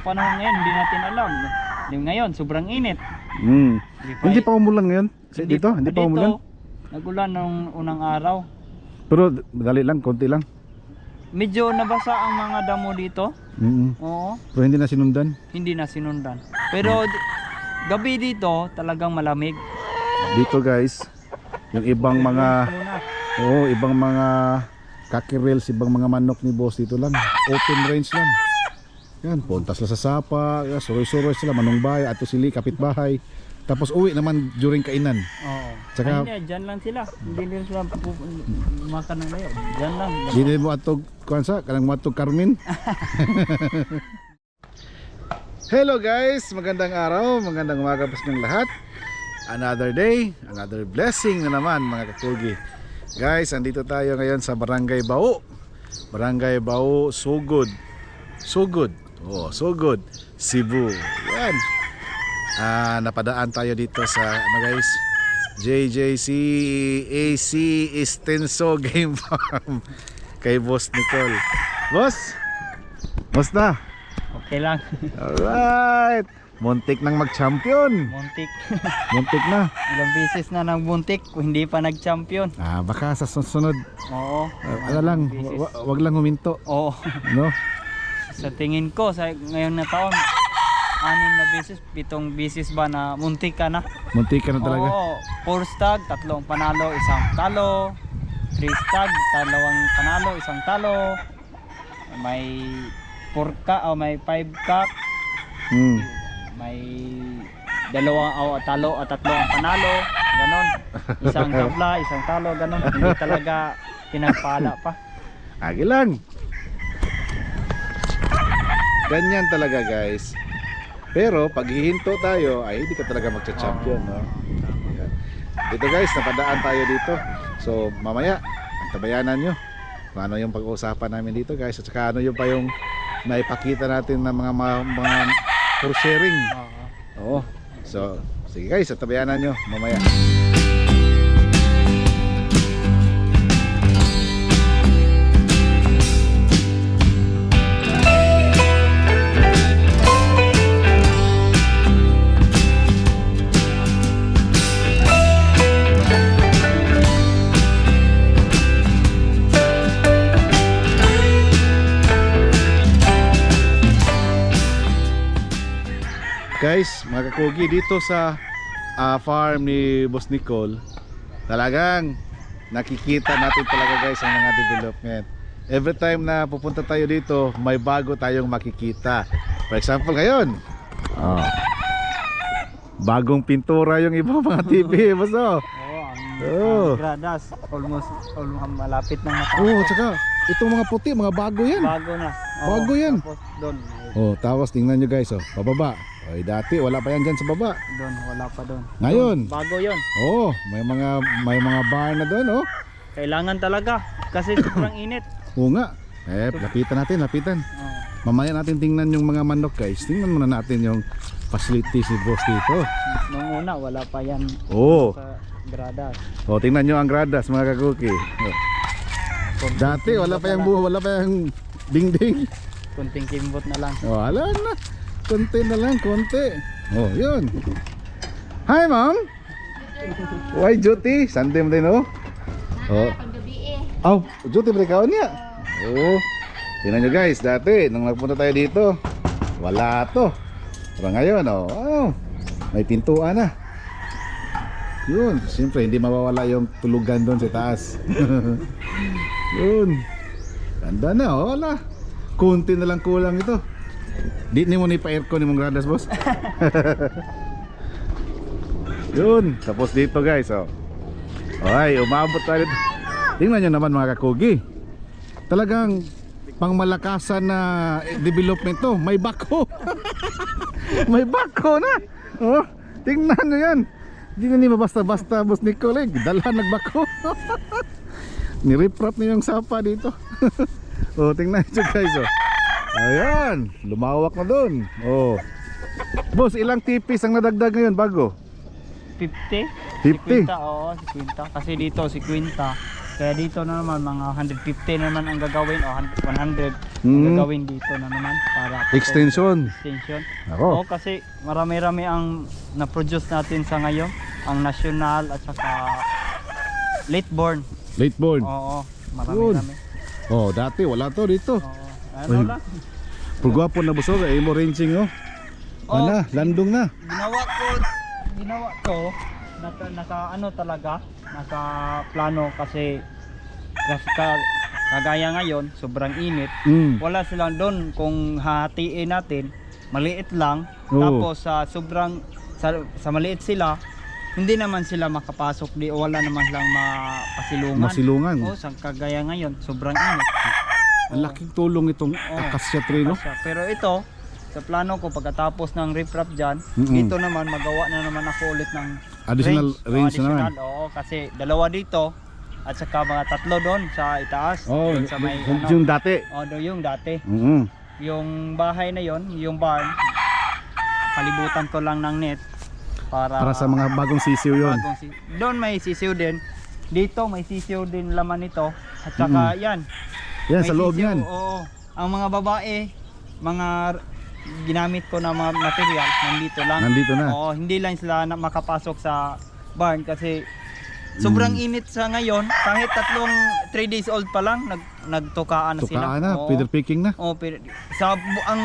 ang panahon ngayon, hindi natin alam. Yung ngayon, sobrang init. Hmm. Hindi pa, Hindi pa umulan ngayon? Sa- Dito? Hindi pa umulan? Nagulan nung unang araw. Pero dali lang, konti lang. Medyo nabasa ang mga damo dito. Mm Oo, Pero hindi na sinundan. hindi na sinundan. Pero di- gabi dito, talagang malamig. Dito guys, yung ibang mga. Oo, ibang mga kakirels, ibang mga manok ni boss dito lang. Open range lang. Yan, puntas lang sa sapa, yan, suroy-suroy sila, manungbay, ato sili, kapitbahay. Tapos uwi naman during kainan. Oo. Tsaka- Ay, hindi, dyan lang sila. Hindi din sila pupu- makan ng layo. Dyan lang. Hindi mo atog, kuwansa, kanang mo atog Carmen. Hello guys, magandang araw, magandang umaga po sa inyong lahat. Another day, another blessing na naman mga kakugi. Guys, andito tayo ngayon sa Barangay Bao. Barangay Bao, Sugod. Sugod. Oh, Sugod. Cebu. Yan. Ah, napadaan tayo dito sa ano guys? JJC AC Estenso Game Farm kay Boss Nicole. Boss, Boss na. Okay lang. Alright. Muntik nang mag-champion. Muntik. Muntik na. Ilang beses na nang buntik kung hindi pa nag-champion. Ah, baka sa susunod, Oo. ah, ano lang, wag lang huminto, Oo. no? Sa tingin ko, sa ngayon na taon, anim na beses, pitong beses ba na muntik ka na? Muntik ka na talaga. Oo. Four stag, tatlong panalo, isang talo. Three stag, dalawang panalo, isang talo. May four ka, o may five cup. Hmm. May dalawang o talo at tatlo ang panalo. Ganon. Isang tabla, isang talo, ganon. Hindi talaga pinagpala pa. Agi lang. Ganyan talaga guys. Pero pag hihinto tayo, ay hindi ka talaga magcha-champion, no? Yan. Dito guys, napadaan tayo dito. So, mamaya, tabayanan nyo kung ano yung pag-uusapan namin dito guys. At saka ano yung pa yung naipakita natin ng mga mga, mga for sharing. Oo. So, sige guys, tabayanan nyo mamaya. Kakugi dito sa ah, farm ni Boss Nicole, talagang nakikita natin talaga guys ang mga development. Every time na pupunta tayo dito, may bago tayong makikita. For example, ngayon, oh, bagong pintura yung ibang mga TV, boss oh. Ang gradas, almost, almost malapit nang matapos. Oh, tsaka itong mga puti, mga bago yan. Bago na. Bago yan. Tapos doon, Oh, tapos tingnan nyo guys, oh, pababa. Oy, dati wala pa yan dyan sa baba. doon, wala pa doon. Ngayon. Doon, bago yon. Oh, may mga may mga bar na doon, oh. Kailangan talaga kasi sobrang init. Oo nga. Eh, lapitan natin, lapitan. Oo. Mamaya natin tingnan yung mga manok guys. Tingnan muna natin yung facilities ni boss dito. Nung una, wala pa yan Oo. sa gradas. Oh, tingnan nyo ang gradas mga kakuki. Oh. Dati wala pa yung buho, wala pa yung dingding. Kunting kimbot na lang. Oh, wala na. Konti na lang, konti. Oh, yun. Hi, ma'am. Why duty? Sunday mo din, oh. Oh. Paggabi eh. Oh, duty ba ikaw niya? Oo. Tingnan nyo guys, dati nung nagpunta tayo dito, wala to. Pero ngayon, oh, oh may pintuan na. Yun, siyempre hindi mawawala yung tulugan doon sa taas. Yun. Ganda na, oh, wala. Kunti na lang kulang ito. Di ni mo ni pa-aircon ni mong gradas, boss. Yun, tapos dito guys, oh. Ay, umabot tayo. Tingnan nyo naman mga kakugi. Talagang pangmalakasan na development to. May bako. May bako na. Oh, tingnan nyo yan. Hindi na nila basta-basta boss Nicole. Eh. Dala nagbako. Niriprap na yung sapa dito. oh, tingnan nyo guys. Oh. Ayan, lumawak na doon. Oh. Boss, ilang tipis ang nadagdag ngayon bago? 50? 50? 50, oo, 50. Kasi dito, si Quinta. Kaya dito na naman mga 150 na naman ang gagawin o 100 ang Mm. gagawin dito na naman para Extension. extension. Ako. Oo, kasi marami-rami ang na-produce natin sa ngayon. Ang national at saka late born. Late born. Oo, Yun. marami-rami. Oh, dati wala to dito. Oo. Ano lang? Purgwapo na busog, ay mo ranging oh. Oh. Ana, landong na. Ginawa ko, ginawa ko, naka, naka ano talaga, naka plano kasi kasi ka- kagaya ngayon, sobrang init. Mm. Wala silang doon kung hahatiin natin, maliit lang. Oo. Tapos sa sobrang sa, sa maliit sila, hindi naman sila makapasok di wala naman silang mapasilungan. Masilungan. Oh, sa kagaya ngayon, sobrang init. Ang laking tulong itong akasya tree no. Pero ito, sa plano ko pagkatapos ng riprap dyan, Mm-mm. dito naman magawa na naman ako ulit ng Additional range. range na naman. additional, Oo, kasi dalawa dito at saka mga tatlo doon sa itaas. Oh, sa may yung, ano, yung dati. oh, yung dati. Mm. Yung bahay na yon, yung barn, palibutan ko lang ng net para Para sa mga bagong sisiw 'yon. bagong si- Doon may sisiw din. Dito may sisiw din laman nito. At saka yan, Yan sa loob sisiw, niyan. Oo. Ang mga babae, mga ginamit ko na mga material nandito lang. Nandito na. Oo, hindi lang sila na makapasok sa barn kasi sobrang Mm. init sa ngayon. Kahit tatlong 3 days old pa lang nag nagtukaan na sila. Tukaan na, Oo. picking na. Oo, pero sa bu- ang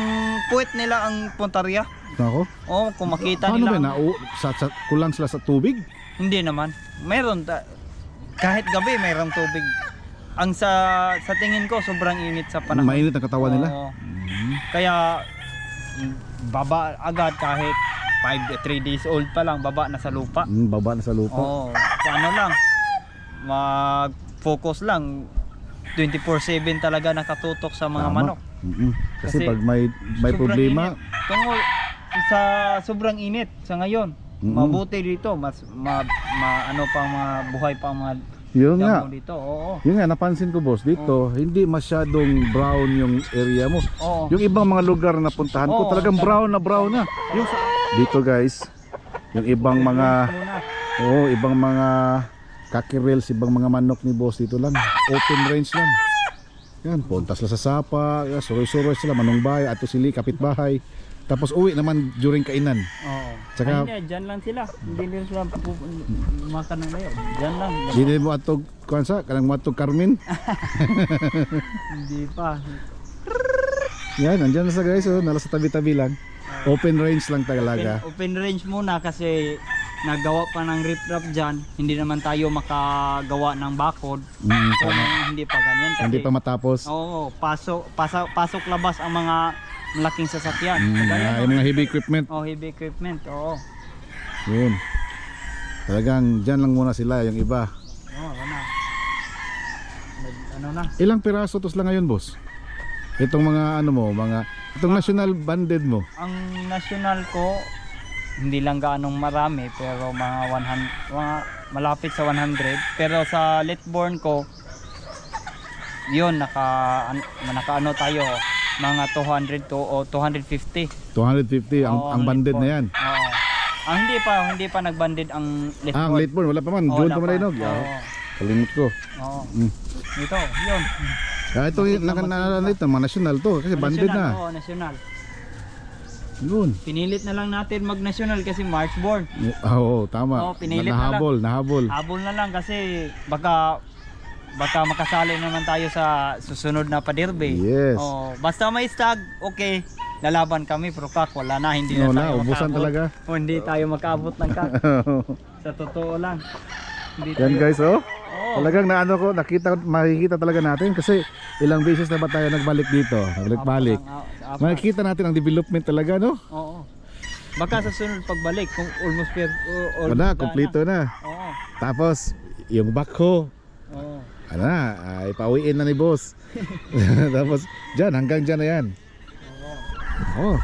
puwet nila ang puntarya. Nako. Oo, kung makita Paano ba nila. na sa, sa kulang sila sa tubig? Hindi naman. Meron ta- kahit gabi mayroong tubig. Ang sa sa tingin ko sobrang init sa panahon. Mainit ang katawan nila. Oo. Mm. Kaya baba agad kahit 5 3 days old pa lang baba na sa lupa. Mm, baba na sa lupa. Oo. ano lang mag-focus lang 24/7 talaga nakatutok sa mga Tama. manok. Mm-mm. Kasi, Kasi pag may may Sobrang problema, init. Tungkol sa sobrang init sa ngayon. Mm-mm. Mabuti dito, mas ma, ma- ano pa mga buhay pa mga yun nga. dito. Oo. Yun nga, napansin ko boss, dito hindi masyadong brown yung area mo. Oo. Yung ibang mga lugar na puntahan ko, Oo, talagang talaga. brown na brown na. Yung sa Dito guys, yung ibang mga, muna. oo, ibang mga kakirels, ibang mga manok ni boss dito lang. Open range lang. Yan, punta sila sa sapa, suroy-suroy sila, manong bahay, ato sili, kapitbahay. Tapos uwi naman during kainan. Oo. Tsaka- Ay, dyan lang sila. Hindi nila sila makan ng layo. Dyan lang. Hindi mo atog, kansa, kanang mo atog Carmen. Hindi pa. Yan, andyan na sa guys, oh, nala sa tabi-tabi lang. Open range lang talaga. Open, open range muna kasi nagawa pa ng riprap dyan. Hindi naman tayo makagawa ng bakod Mm, tama. hindi pa ganyan. Kasi, Hindi pa matapos. Oo, pasok, pasok, pasok labas ang mga malaking sasakyan. Mm, Kagaya ah, ng- yung mga heavy equipment. Oh, heavy equipment. Oo. Yun. Talagang dyan lang muna sila, yung iba. Oo, ano. Nag- Ano na? Ilang piraso tos lang ngayon, boss? Itong mga ano mo, mga itong national banded mo. Ang national ko, hindi lang gaanong marami, pero mga 100, mga malapit sa 100. Pero sa letborn ko, yun, naka, an, nakaano tayo, mga 200 to o 250. 250 ang Oo, ang banded na yan. Oo. Ang hindi pa, hindi pa nagbanded ang letborn. Ah, ang late born wala pa man. Oo, Doon pa man pa. inog. Oo. Kalimut ko. Oo. Mm. Ito, yun. Ah, ito yung naka na, na, ito, mga national to kasi banded National, na. Oo, national. Yun. Pinilit na lang natin mag-national kasi March born. Ah, Oo, tama. Oo, pinilit na lang. nahabol, nahabol. Habol na lang kasi baka baka makasali naman tayo sa susunod na padirbe. Yes. Oh, basta may stag, okay. Lalaban kami pero kak wala na hindi na No, tayo na, ubusan makaabot. talaga. Oh, hindi tayo makaabot ng kak. sa totoo lang. Hindi Yan tayo- guys, oh. Oo. Talagang naano ko, nakita makikita talaga natin kasi ilang beses na ba tayo nagbalik dito? Nagbalik-balik. Makikita natin ang development talaga, no? Oo. Baka sa sunod pagbalik kung almost per uh, almost Wala, na- kompleto na. Oo. Tapos, yung backhoe. Ano na, ay pauwiin na ni boss. Tapos, dyan, hanggang dyan na yan. Oo. Oh,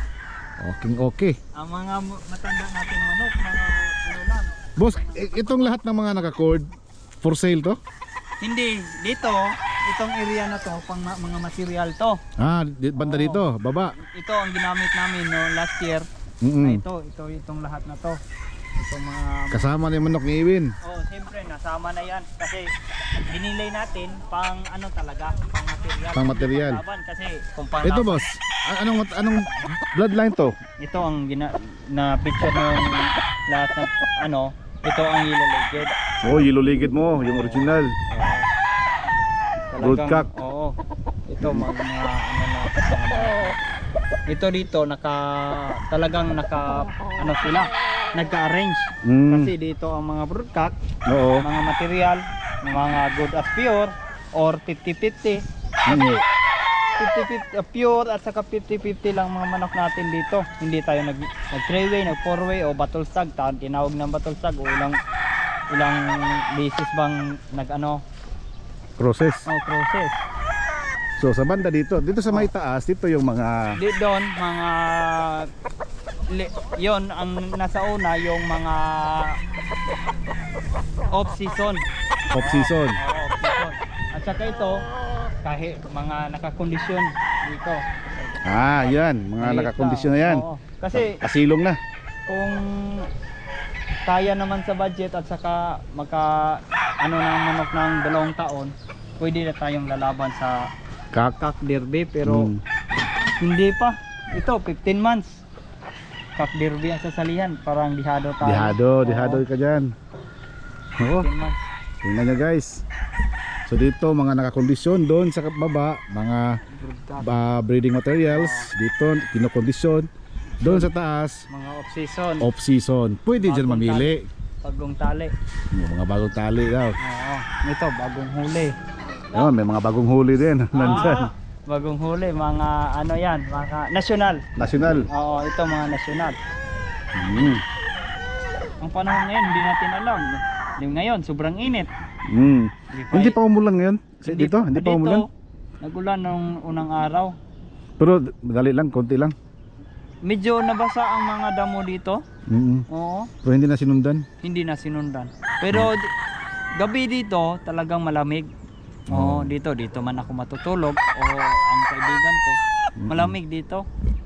okay, okay. Ang mga matanda natin manok, mga ano lang. Boss, itong lahat ng mga naka-cord, for sale to? Hindi, dito, itong area na to, pang mga material to. Ah, banda Oo. dito, baba. Ito ang ginamit namin no last year. Mm-mm. Na ito, ito itong lahat na to. Itong mga Kasama na yung manok ni Iwin. Oh, siyempre nasama na 'yan kasi binilay natin pang ano talaga, pang material. Pang material. Laban kasi kung pang Ito boss, anong anong bloodline to? Ito ang gina, na picture ng lahat ng ano, ito ang yellow legged. Oh, yellow ligid mo, yung original. Oo. Broodcock. Oo. Ito mga, mga ano na mga- ito dito naka talagang naka ano sila nagka-arrange Mm. kasi dito ang mga broodcock Oo. mga material, mga good as pure or 50-50. Kasi Mm. 50-50 uh, pure at saka 50-50 lang mga manok natin dito. Hindi tayo nag nag three way, nag four way o battle stag, ta- tinawag ng battle stag o ilang ilang basis bang nag ano, Process. oh, process. So sa banda dito, dito sa may taas, dito yung mga Di doon mga yon ang nasa una yung mga off season. off season. Oo, off season. At saka ito kahit mga nakakondisyon dito. Ah, yan, mga Maliit nakakondisyon na yan. Oo. Kasi Asilong na. kung kaya naman sa budget at saka maka ano ng manok ng dalawang taon, pwede na tayong lalaban sa Kak. cock derby pero Mm. hindi pa. Ito 15 months. Cock derby ang sasalihan, parang dihado tayo. Dihado, Oo, dihado ka dyan. Oo, 15 months. tingnan nyo guys. So dito mga nakakondisyon doon sa baba, mga ah, breeding materials, dito kinokondisyon. Doon sa taas, mga off season, off season. Pwede dyan Bagong mamili. bagong tali. Yung mga bagong tali daw. Oo, ito bagong huli. Ayun, may mga bagong huli din. Nandyan. Ah, bagong huli, mga ano yan, mga national. National. Oo, ito mga nasyonal. Mm. Ang panahon ngayon, hindi natin alam. Yung ngayon, sobrang init. Mm. pa- Hindi pa umulan ngayon? Sa- Dito? Hindi pa umulan? Nagulan nung unang araw. Pero madali lang, konti lang. Medyo nabasa ang mga damo dito. Mm. Oo, Pero hindi na sinundan. hindi na sinundan. Pero di- gabi dito, talagang malamig. Oo, dito, dito man ako matutulog. O ang kaibigan ko, malamig dito.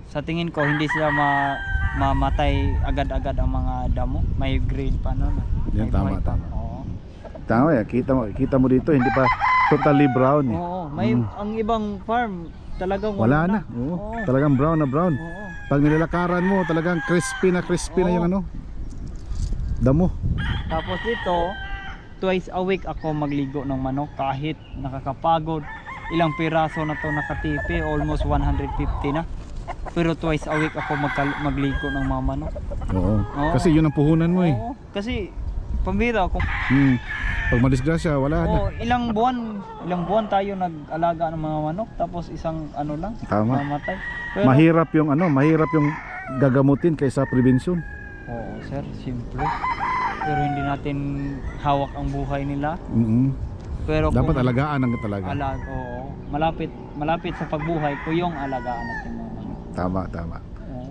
Sa tingin ko, hindi sila ma mamatay agad-agad ang mga damo. May grade pa noon. Yan, May tama, buhay pa. tama. Oo. Tama yan, kita mo, kita mo dito, hindi pa totally brown. Eh. Oo, may ang ibang farm talagang Wala na. Oo. Oo. Talagang brown na brown. Oo. Pag nilalakaran mo, talagang crispy na crispy na Oo. yung ano. Damo. Tapos dito, twice a week ako magligo ng manok kahit nakakapagod. Ilang piraso na to nakatipi, almost 150 na. Pero twice a week ako magkal- magligo ng mga manok. Oo. Oo. Kasi yun ang puhunan mo eh. Oo, kasi pambira kung Hmm. Pag madisgrasya, wala na. oh, ilang buwan, ilang buwan tayo nag-alaga ng mga manok tapos isang ano lang Tama. mamatay. Pero, Mahirap yung ano, mahirap yung gagamutin kaysa prevention. Oo, sir, simple. Pero hindi natin hawak ang buhay nila. Mm Pero Dapat kung alagaan ang talaga. alag, oo, malapit malapit sa pagbuhay ko yung alagaan natin. Tama, tama. Ano?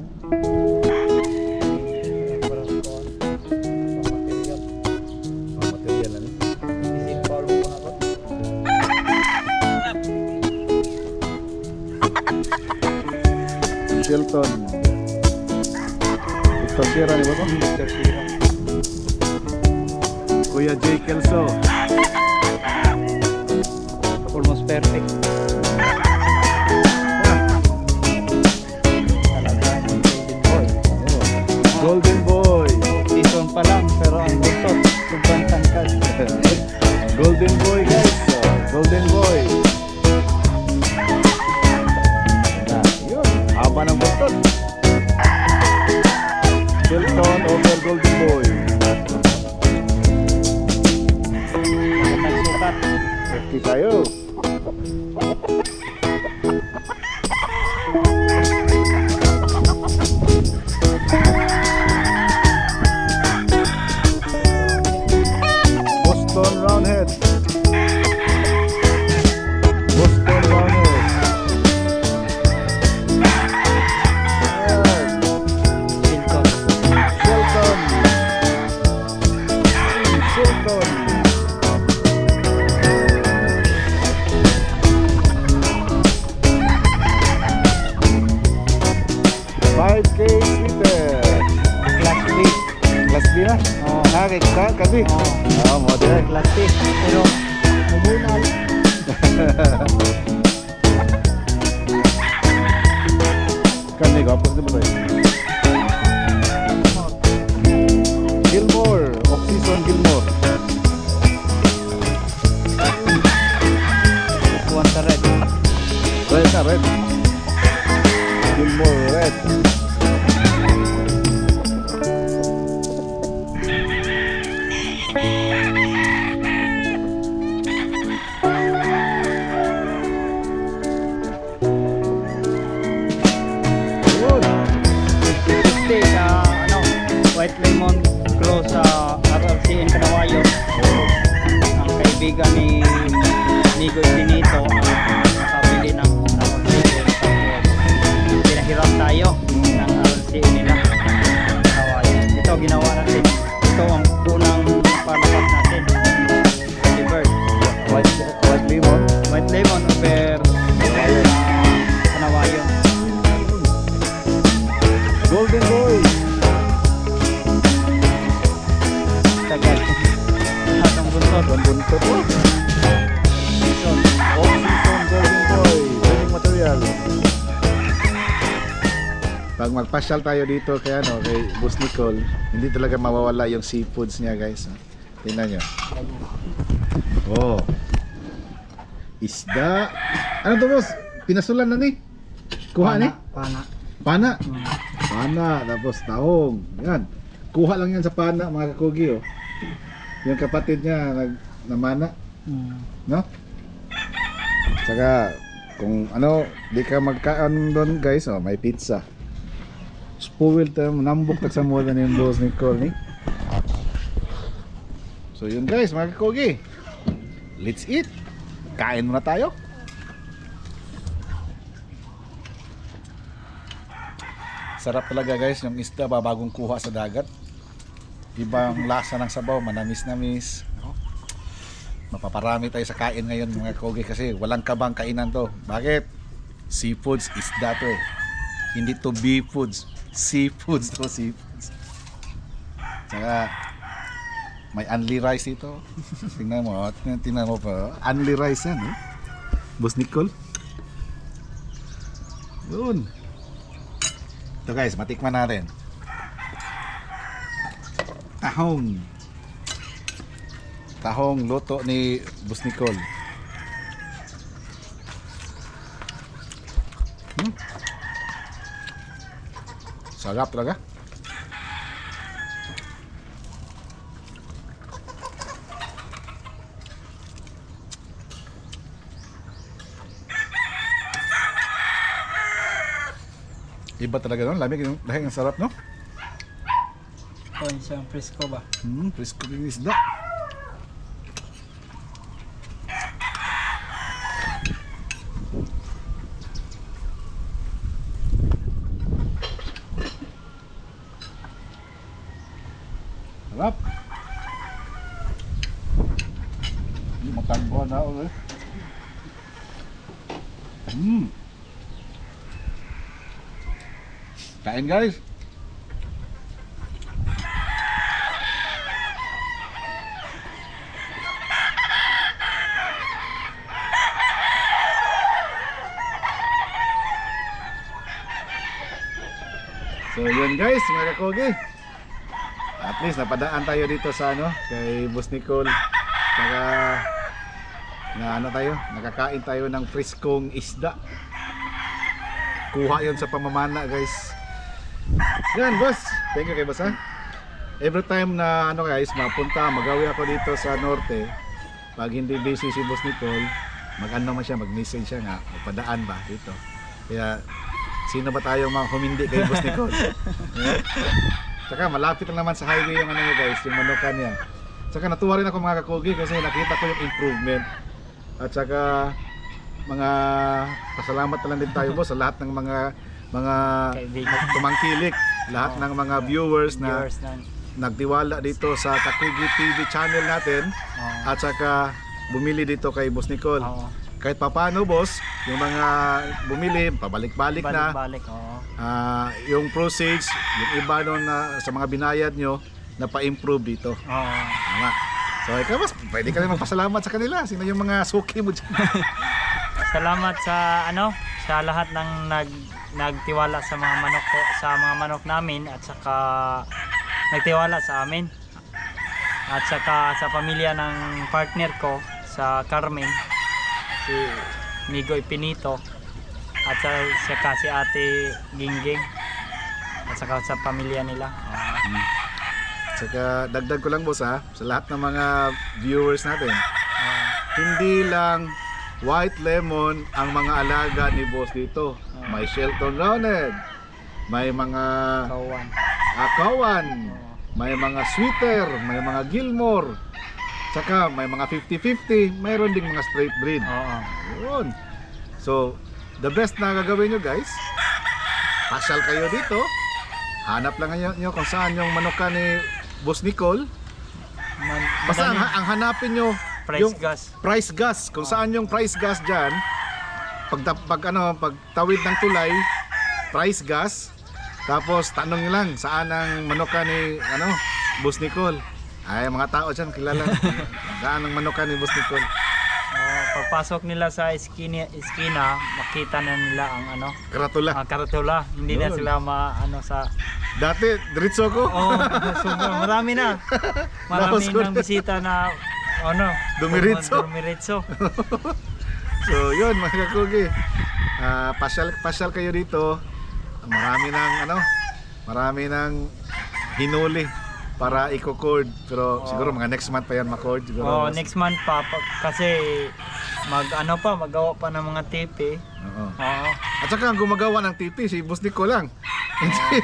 Shelton. Victor Sierra, di ba to? Kuya J. Kelso. Almost perfect. Golden boy. Season pa lang, pero ang buntot, sobrang tangkad. Golden Boy guys. Golden Boy. Okay tayo. Pag magpasyal tayo dito kay ano, kay Boss Nicole, hindi talaga mawawala yung seafoods niya, guys. Tingnan nyo. Oh. Isda. Ano to, boss? Pinasulan na ni? Kuha ni? Pana. Pana. Hmm. Pana, tapos tahong. Yan. Kuha lang yan sa pana, mga kakugi, oh. Yung kapatid niya, nag, namana. Hmm. No? Saka, kung ano, di ka magkaan doon guys, oh, may pizza. Spoiled nambok tag sa moda ni yung ni Cole ni. So yun guys, mga kakogi. Let's eat. Kain muna tayo. Sarap talaga guys, yung isda ba bagong kuha sa dagat. Ibang lasa ng sabaw, manamis-namis. Oh mapaparami tayo sa kain ngayon mga kogi kasi walang kabang kainan to. Bakit? Seafoods isda to eh. Hindi to beef foods. Seafoods to seafoods. Tsaka may only rice ito. tingnan mo, oh. tingnan, tingnan mo pa. Only rice yan eh. Boss Nicole. Yun. Ito guys, matikman natin. Tahong tahong luto ni Boss Nicole. Sarap talaga. Iba talaga no? Lamig yung dahil ang sarap no? Yung siyang frisco ba? Hmm, presko yung isda. Sarap. Hindi matagbo na ulit. Hmm. Kain guys. So yun guys, mga kakogi. At least napadaan tayo dito sa ano, kay Boss Nicole. Saka na ano tayo, nakakain tayo ng friskong isda. Kuha yun sa pamamana guys. Yan boss, thank you kay boss ha. Every time na ano guys, mapunta, magawi ako dito sa norte, pag hindi busy si Boss Nicole, mag-ano naman siya, mag-message siya nga, magpadaan ba dito. Kaya sino ba tayong mga humindi kay Boss Nicole? Eh? Tsaka malapit lang naman sa highway yung ano niya guys, yung manukan niya. Tsaka natuwa rin ako mga kakugi kasi nakita ko yung improvement. At tsaka mga pasalamat na lang din tayo boss sa lahat ng mga mga Kaibigan. tumangkilik, lahat ng mga viewers na Viewers na. nagtiwala dito sa Takugi TV channel natin Oo. at saka bumili dito kay Boss Nicole. Oo. Kahit papano boss, yung mga bumili, pabalik-balik na. Balik-balik. Oo. Ah, yung proceeds, yung iba nun na sa mga binayad nyo, na pa-improve dito. Oo. Tama. So ikaw mas, pwede ka rin magpasalamat sa kanila. Sino yung mga suki mo dyan? Salamat sa ano, sa lahat ng nag nagtiwala sa mga manok ko, sa mga manok namin at saka nagtiwala sa amin. At saka sa pamilya ng partner ko sa Carmen, si Migo Ipinito. At sa, siya kasi ate Gingging. At saka sa pamilya nila. Ah, Saka dagdag ko lang boss ha, sa lahat ng mga viewers natin, ah, hindi lang white lemon ang mga alaga ni boss dito. May Shelton Rounded, may mga kawan. akawan, Oo. may mga sweeter, may mga Gilmore, saka may mga 50-50, mayroon ding mga straight breed. Oo. Yun. So, the best na gagawin nyo guys, pasyal kayo dito, hanap lang nyo, kung saan yung manuka ni Boss Nicole. Man- Basta ang, ang hanapin nyo, price yung gas. price gas, kung saan yung price gas dyan, pag, pag, ano, pag tawid ng tulay, price gas, tapos tanong nyo lang, saan ang manuka ni, ano, Boss Nicole. Ay, mga tao dyan, kilala. saan ang manuka ni Boss Nicole. Oo, pagpasok nila sa eskina, eskina, makita na nila ang ano, Karatula. ang karatula. Hindi na Yun. sila ma ano sa Dati, diretso ko. Oh, sobrang marami na. Marami ko- nang bisita na ano, Dumiritso. Dumiritso. So yun mga kakugi. Ah, pasyal pasyal kayo dito. Marami nang ano, marami nang hinuli para i-cord. Pero Oo. siguro mga next month pa yan ma-cord siguro. Oh, Mas- next month pa pa- kasi mag ano pa, magawa pa ng mga tape eh. Oo. Oo. At saka ang gumagawa ng TP si Boss Nico lang. Hindi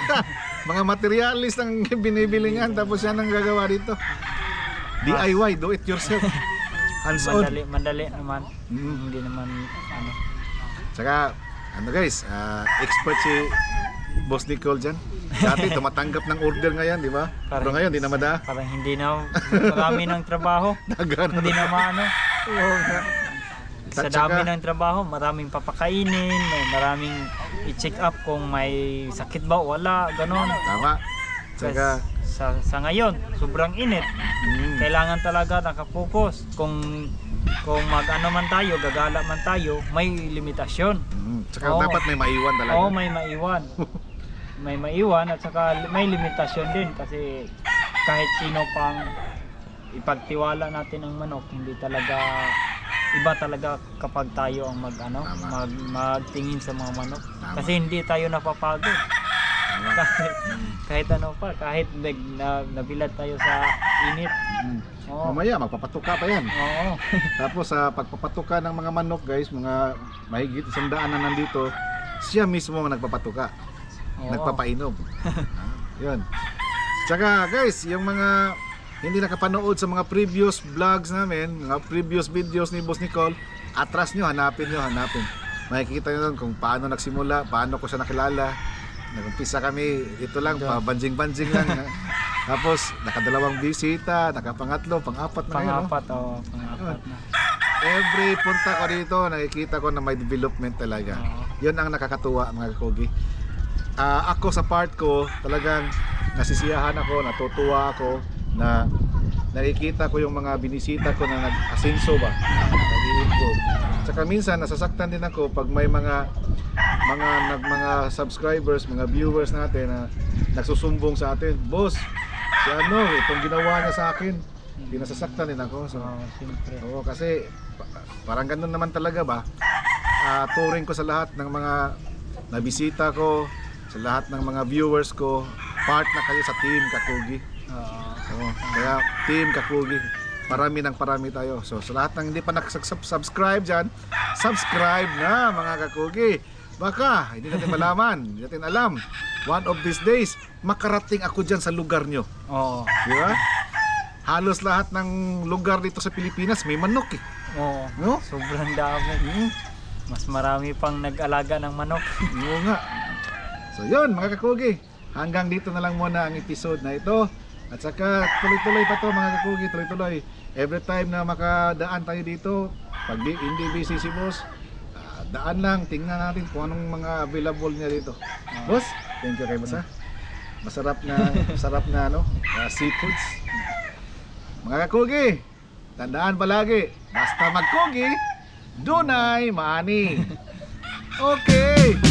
mga materialist ang binibilingan tapos yan ang gagawa dito. DIY, do it yourself. Hands on. Madali, madali naman. Mm. Hindi naman ano. Saka, ano guys, ah, expert si Boss Nicole dyan. Dati tumatanggap ng order ngayon, di ba? Pero ngayon, di na mada. Parang hindi na marami ng trabaho. Dagan. hindi na maano. Sa dami ng trabaho, maraming papakainin, may maraming i-check up kung may sakit ba o wala, ganon. Tama. Saka, sa, sa ngayon, sobrang init. mm, Kailangan talaga nakapokus. Kung kung mag-ano man tayo, gagala man tayo, may limitasyon. mm, saka Oo. dapat may maiwan talaga. Oo, may maiwan. may maiwan at saka may limitasyon din kasi kahit sino pang ipagtiwala natin ang manok, hindi talaga iba talaga kapag tayo ang mag ano, Tama. mag, magtingin sa mga manok. Tama. Kasi hindi tayo napapagod. Kahit, kahit ano pa, kahit nag, na, nabilad tayo sa init. Mm. Oo. Mamaya, magpapatuka pa yan. Oo. Tapos sa pagpapatuka ng mga manok guys, mga mahigit isang daan na nandito, siya mismo ang nagpapatuka. Oo. nagpapainom. Ah, yun. Tsaka guys, yung mga hindi nakapanood sa mga previous vlogs namin, mga previous videos ni Boss Nicole, atras nyo, hanapin nyo, hanapin. Makikita nyo doon kung paano nagsimula, paano ko siya nakilala. Nagumpisa kami, ito lang, pa banjing-banjing lang. Tapos, nakadalawang bisita, nakapangatlo, pang-apat na? Pangapat, oo. Pangapat na. Every punta ko dito, nakikita ko na may development talaga. Oo. Yun ang nakakatuwa mga kakogi. Ah, ako sa part ko, talagang nasisiyahan ako, natutuwa ako na nakikita ko yung mga binisita ko na nag-asenso ba, nag-improve. Tsaka minsan nasasaktan din ako pag may mga mga nag mga subscribers, mga viewers natin na nagsusumbong sa atin, boss, si ano, itong ginawa niya sa akin, pinasasaktan din ako. So, Oo, kasi pa- parang ganun naman talaga ba? Ah, touring ko sa lahat ng mga nabisita ko, sa lahat ng mga viewers ko, part na kayo sa team Kakugi. Oo. Oo, kaya team Kakugi. Parami ng parami tayo. So sa lahat ng hindi pa nakasubscribe dyan, subscribe na mga Kakugi. Baka, hindi natin malaman, hindi natin alam. One of these days, makarating ako dyan sa lugar nyo. Oo. Di ba? Halos lahat ng lugar dito sa Pilipinas may manok eh. Oo. No? Sobrang dami. Mm. Mas marami pang nag-alaga ng manok. Oo nga. So yun mga kakugi, hanggang dito na lang muna ang episode na ito. At saka tuloy-tuloy pa to mga kakugi, tuloy-tuloy. Every time na makadaan tayo dito, pag di, hindi busy si boss, daan lang, tingnan natin kung anong mga available niya dito. Boss, thank you kay boss ha. Masarap na, masarap na ano, ah, seafoods. Mga kakugi, tandaan palagi, basta magkugi, dunay maani. Okay.